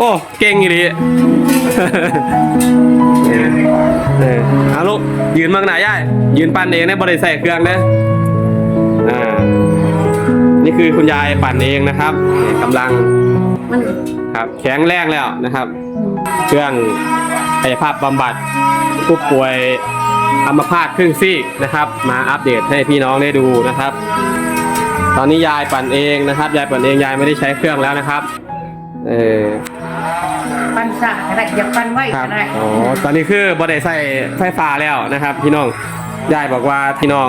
โอ้ เก่งอีหลีเออเอาลูกยืนมางหนาย่ายยืนปั่นเองนะบริใส่เครื่องนะอ่านี่คือคุณยายปั่นเองนะครับนี่กำลังมันครับแข็งแรงแล้วนะครับ เครื่องกายภาพบำบัดผู้ป่วยอัมพาตครึ่งซีกนะครับ มาอัปเดตให้พี่น้องได้ดูนะครับ ตอนนี้ยายปั่นเองนะครับ ยายปั่นเองยายไม่ได้ใช้เครื่องแล้วนะครับ เออ ปันสาก็ได้อยากปันไว้ครัก็บได้อ๋อตอนนี้คือบไดใส่ไฟฟ้าแล้วนะครับ พี่น้องยายบอกว่าพี่น้อง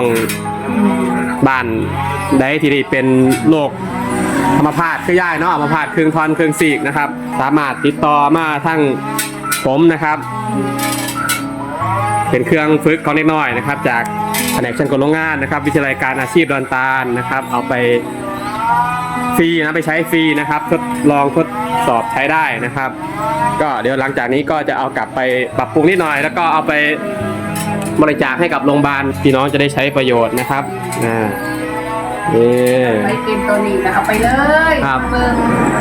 บ้านใดที่ได้เป็นโรคอัมพาตคือยายเนาะอัมพาตครึ่งทอนครึ่งซีกนะครับ สามารถติดต่อมาทั้งผมนะครับ เป็นเครื่องฝึกของเล็กน้อยนะครับ จากแผนกช่างกลโรงงานนะครับ วิทยาลัยการอาชีพดอนตาลนะครับ เอาไปฟรีนะไปใช้ฟรีนะครับ ทดลองทด สอบใช้ได้นะครับ ก็เดี๋ยวหลังจากนี้ก็จะเอากลับไปปรับปรุงนิดหน่อย แล้วก็เอาไปบริจาคให้กับโรงพยาบาลพี่น้องจะได้ใช้ประโยชน์นะครับอ่านี่ไปเป็นตัวนี้แล้วเอาไปเลยครับเบิ่ง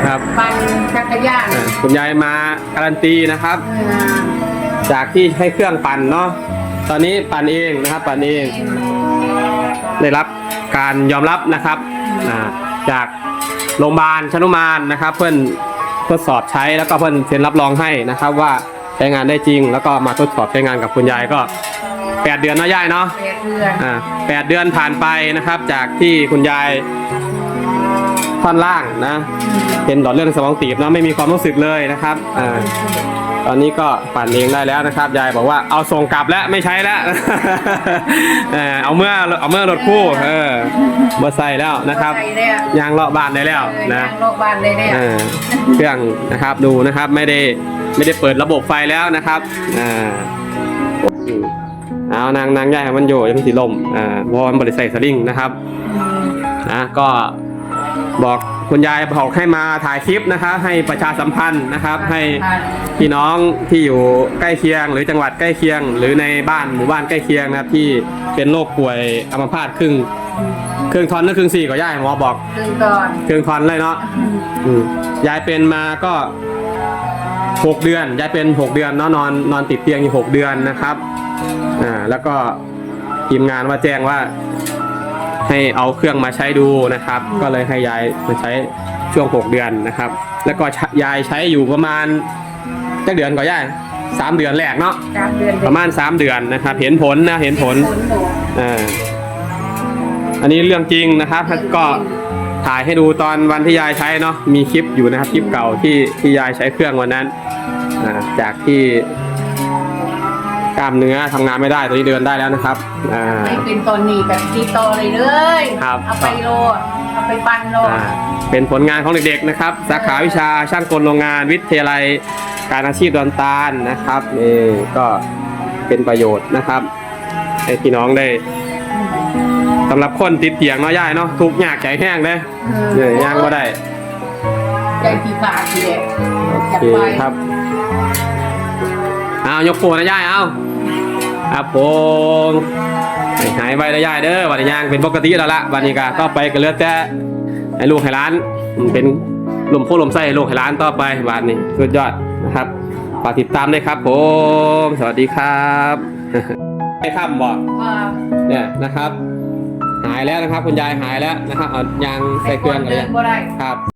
ครับ ปันจักรยานอ่าคุณยายมาการันตีนะครับ เออจากที่ให้เครื่องปั่นเนาะตอนนี้ปั่นเองนะครับ ปั่นเอง ได้รับการยอมรับนะครับอ่าจากโรงพยาบาลชนุมานนะครับ เพื่อน ทดสอบใช้แล้วก็เพื่อนเซ็นรับรองให้นะครับว่าใช้งานได้จริง แล้วก็มาทดสอบใช้งานกับคุณยายก็ 8 เดือนเนาะยายเนาะแปดเดือนอ่าแปดเดือนผ่านไปนะครับ จากที่คุณยาย ท่อนล่างนะ เป็นหลอดเลือดในสมองตีบเนาะไม่มีความรู้สึกเลยนะครับอ่าตอนนี้ก็ปั่นเองได้แล้วนะครับ ยายบอกว่าเอาส่งกลับแล้วไม่ใช้แล้ว เออเอาเมื่อเอาเมื่อรถคู่เออมาใส่แล้วนะครับไปแล้วยางเลาะบานได้แล้วเออนะยางโลกบ้านได้แล้วเออเครื่องนะครับดูนะครับไม่ได้ไม่ได้เปิดระบบไฟแล้วนะครับอ่าอืมเอานางนางย่ายให้มันโยยังสีลมอ่าวอนบริใส่สลิงนะครับนะก็ บอกคุณยายบอกให้มาถ่ายคลิปนะครับให้ประชาสัมพันธ์นะครับ ให้พี่น้องที่อยู่ใกล้เคียง หรือจังหวัดใกล้เคียง หรือในบ้านหมู่บ้านใกล้เคียงนะครับที่เป็นโรคป่วยอัมพาตครึ่งครึ่งทอนหรือครึ่งสี่ก็ย่ายหมอบอกดึงก่อนครึ่งทอนเลยเนาะอืมยายเป็นมาก็หกเดือนยายเป็นหกเดือนเนาะนอนนอนติดเตียงอยู่หกเดือนนะครับอ่าแล้วก็ทีมงานว่าแจ้งว่า ให้เอาเครื่องมาใช้ดูนะครับ ก็เลยให้ยายมาใช้ช่วงหกเดือนนะครับ แล้วก็ยายใช้อยู่ประมาณจักเดือนก็ยายสามเดือนแรกเนาะสามเดือนประมาณสามเดือนนะครับ เห็นผลนะเห็นผลผลหนูอ่าอันนี้เรื่องจริงนะครับก็ถ่ายให้ดูตอนวันที่ยายใช้เนาะมีคลิปอยู่นะครับคลิปเก่าที่ที่ยายใช้เครื่องวันนั้นอ่าจากที่ กล้ามเนื้อทำงานไม่ได้ตอนนี้เดินได้แล้วนะครับอ่าไม่เป็นตอนนี้แบบติดต่อเลยเลยครับ เอาไปโลดเอาไปปันโลดอ่าเป็นผลงานของเด็กๆนะครับ สาขาวิชาช่างกลโรงงานวิทยาลัยการอาชีพดอนตาลนะครับนี่ก็เป็นประโยชน์นะครับให้พี่น้องได้สำหรับคนติดเตียงเนาะย่ายเนาะทุกข์ยากใจแห้งเลยเนี่ยย่างก็ได้ใจปีปากทีเดียวโออยากเคไปครับ เอายกโปนะย่ายเอาครับผมหายไปนะย่ายเด้อวันนี้ย่างเป็นปกติแล้วละวันนี้ก็ต่อไปก็เลือดแต่ให้ลูกให้ร้าน เป็นลมโพลมไส้ให้ลูกให้ร้านต่อไปวันนี้สุดยอดนะครับฝากติดตามด้วยครับ ผม สวัสดีครับให้ข้ามบอกเนี่ยนะครับ หายแล้วนะครับ คุณยายหายแล้วนะครับเอายางใส่เครื่องอะไรเดินบ่ได้ครับ